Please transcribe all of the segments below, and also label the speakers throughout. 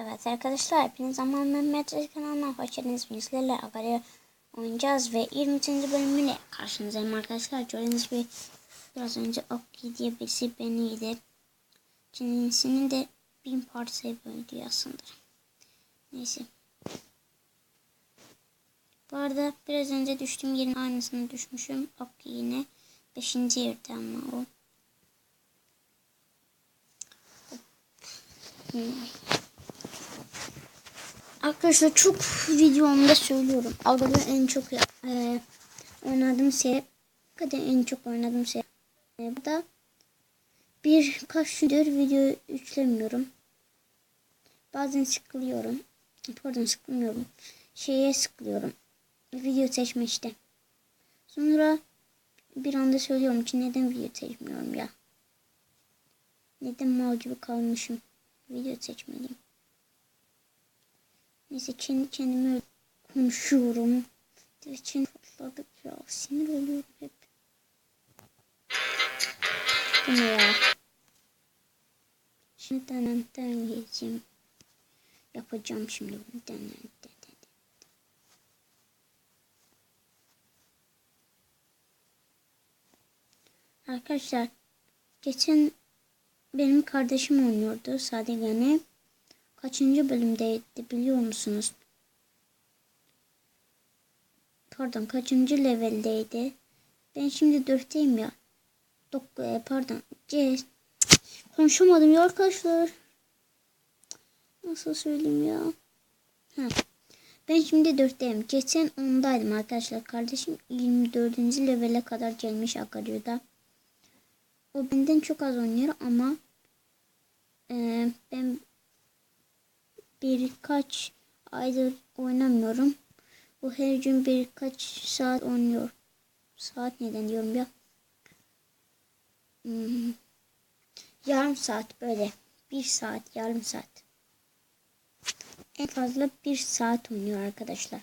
Speaker 1: Evet arkadaşlar hepiniz zaman Reis kanalına hoş geldiniz. Bizlerle Agario oynayacağız ve 20. bölümüyle karşınızdayım arkadaşlar. Gördüğünüz gibi biraz önce Okki diye birisi beni yedi. Kendisini de bin parçaya böldü aslında. Neyse. Bu arada biraz önce düştüğüm yerin aynısını düşmüşüm. Okki yine 5. yerde ama o. Arkadaşlar çok videomda söylüyorum. Algıda en çok e, oynadığım seri kadar en çok oynadığım seri. E, bu da birkaç gündür video yüklemiyorum. Bazen sıkılıyorum. Pardon sıkılmıyorum. Şeye sıkılıyorum. Video seçme işte. Sonra bir anda söylüyorum ki neden video seçmiyorum ya. Neden mal gibi kalmışım. Video seçmeliyim. Neyse kendi kendime konuşuyorum. için patladık ya. Sinir oluyorum hep. Bu ne ya? Şimdi denenden yiyeceğim. Yapacağım şimdi bunu denenden. Arkadaşlar geçen benim kardeşim oynuyordu Sadigane. Kaçıncı bölümdeydi biliyor musunuz? Pardon kaçıncı leveldeydi? Ben şimdi dörtteyim ya. Dok e, pardon. C konuşamadım ya arkadaşlar. Nasıl söyleyeyim ya? Ha. Ben şimdi dörtteyim. Geçen ondaydım arkadaşlar. Kardeşim 24. levele kadar gelmiş Akaryo'da. O benden çok az oynuyor ama e, ben birkaç aydır oynamıyorum. Bu her gün birkaç saat oynuyor. Saat neden diyorum ya. Hmm. Yarım saat böyle. Bir saat, yarım saat. En fazla bir saat oynuyor arkadaşlar.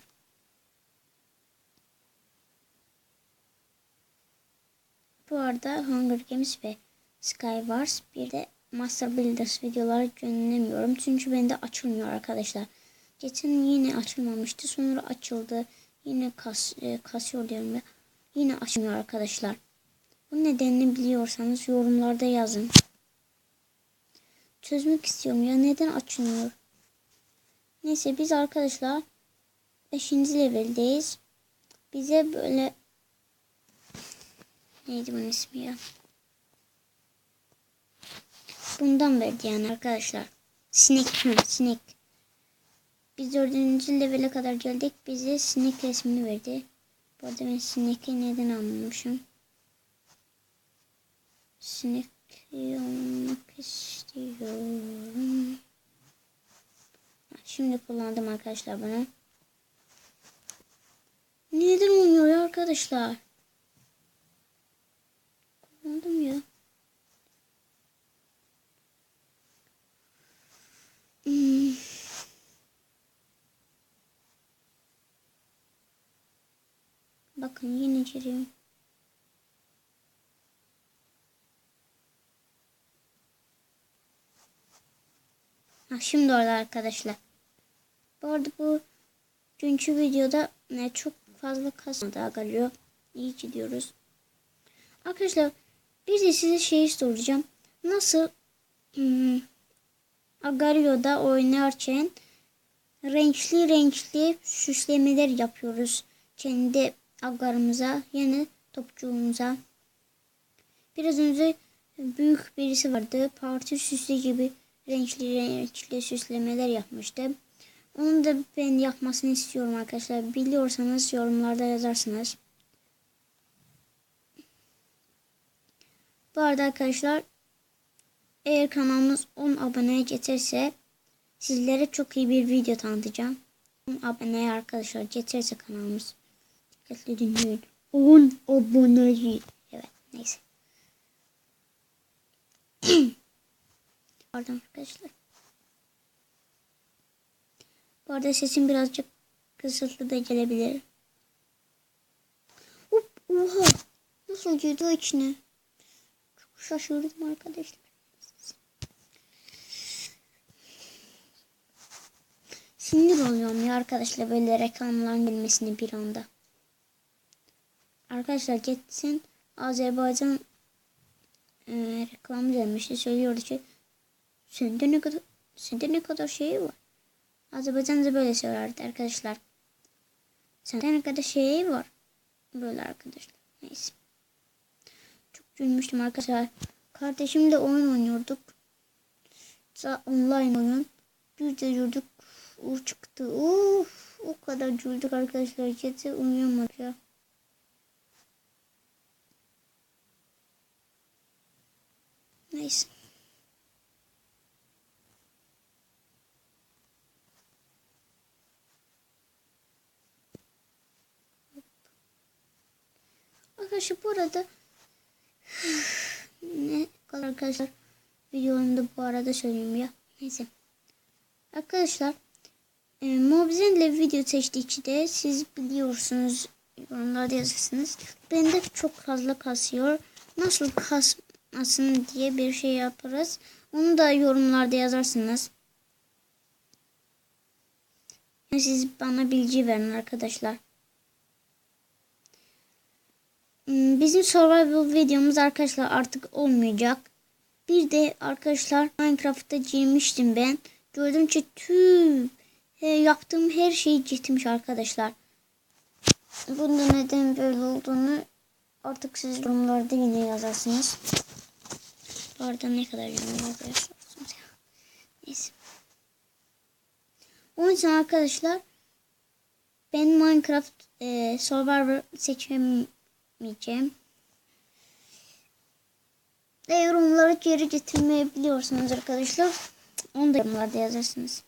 Speaker 1: Bu arada Hunger Games ve Skywars bir de Master Builders videoları gönderemiyorum. Çünkü bende açılmıyor arkadaşlar. Geçen yine açılmamıştı. Sonra açıldı. Yine kas, e, kasıyor diyorum ya. Yine açmıyor arkadaşlar. Bu nedenini biliyorsanız yorumlarda yazın. Çözmek istiyorum ya neden açılmıyor? Neyse biz arkadaşlar 5. leveldeyiz. Bize böyle neydi bunun ismi ya? Bundan verdi yani arkadaşlar. Sinek, ha, sinek. Biz dördüncü levele kadar geldik. Bize sinek resmini verdi. Bu arada ben sineki neden almamışım? Sinek olmak istiyorum. Şimdi kullandım arkadaşlar bunu. Neden olmuyor arkadaşlar? Kullandım ya. Hmm. Bakın yine giriyorum. Ha, şimdi orada arkadaşlar. Bu arada bu günkü videoda ne çok fazla kasmadı geliyor. İyi gidiyoruz. Arkadaşlar bir de size şey soracağım. Nasıl hmm, Agario'da oynarken renkli renkli süslemeler yapıyoruz. Kendi agarımıza yani topçuğumuza. Biraz önce büyük birisi vardı. Parti süsü gibi renkli renkli süslemeler yapmıştı. Onu da ben yapmasını istiyorum arkadaşlar. Biliyorsanız yorumlarda yazarsınız. Bu arada arkadaşlar eğer kanalımız 10 aboneye geçerse sizlere çok iyi bir video tanıtacağım. 10 aboneye arkadaşlar geçerse kanalımız. Dinleyin. 10 abone. Evet neyse. Pardon arkadaşlar. Bu arada sesim birazcık kısıtlı da gelebilir. Hop, oha. Nasıl girdi içine? Çok şaşırdım arkadaşlar. sinir oluyorum ya arkadaşlar böyle reklamların gelmesini bir anda. Arkadaşlar geçsin Azerbaycan e, reklamı demişti söylüyordu ki sende ne kadar sende ne kadar şey var. Azerbaycan'da böyle söylerdi arkadaşlar. Sende ne kadar şey var. Böyle arkadaşlar. Neyse. Çok gülmüştüm arkadaşlar. Kardeşimle oyun oynuyorduk. Online oyun. Bir de yürüdük. O çıktı. Uf, o kadar güldük arkadaşlar. Gece uyuyamadık ya. Neyse. Arkadaşlar bu arada ne kadar arkadaşlar videomda bu arada söyleyeyim ya. Neyse. Arkadaşlar e, Mobizen ile video seçtikçe de siz biliyorsunuz yorumlarda yazırsınız. Bende çok fazla kasıyor. Nasıl kasmasın diye bir şey yaparız. Onu da yorumlarda yazarsınız. Siz bana bilgi verin arkadaşlar. Hmm, Bizim survival videomuz arkadaşlar artık olmayacak. Bir de arkadaşlar Minecraft'ta girmiştim ben. Gördüm ki tüm e, yaptığım her şey gitmiş arkadaşlar. Bunun neden böyle olduğunu artık siz yorumlarda yine yazarsınız. Bu arada ne kadar yorum yazıyorsunuz ya. Neyse. Onun için arkadaşlar ben Minecraft e, Survivor seçemeyeceğim. Ve yorumları geri getirmeyebiliyorsunuz arkadaşlar. Onu da yorumlarda yazarsınız.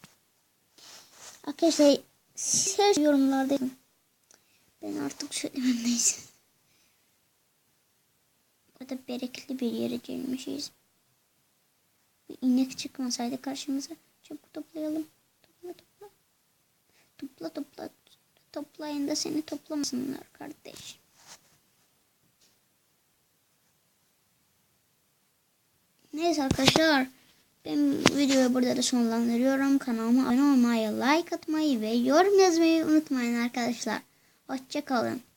Speaker 1: Arkadaşlar siz her yorumlarda yazın. Ben artık söylemem neyse. Burada bereketli bir yere gelmişiz. Bir inek çıkmasaydı karşımıza. Çabuk toplayalım. Topla topla. Topla topla. Toplayın da seni toplamasınlar kardeş. Neyse arkadaşlar. Ben videoyu burada da sonlandırıyorum. Kanalıma abone olmayı, like atmayı ve yorum yazmayı unutmayın arkadaşlar. Hoşçakalın.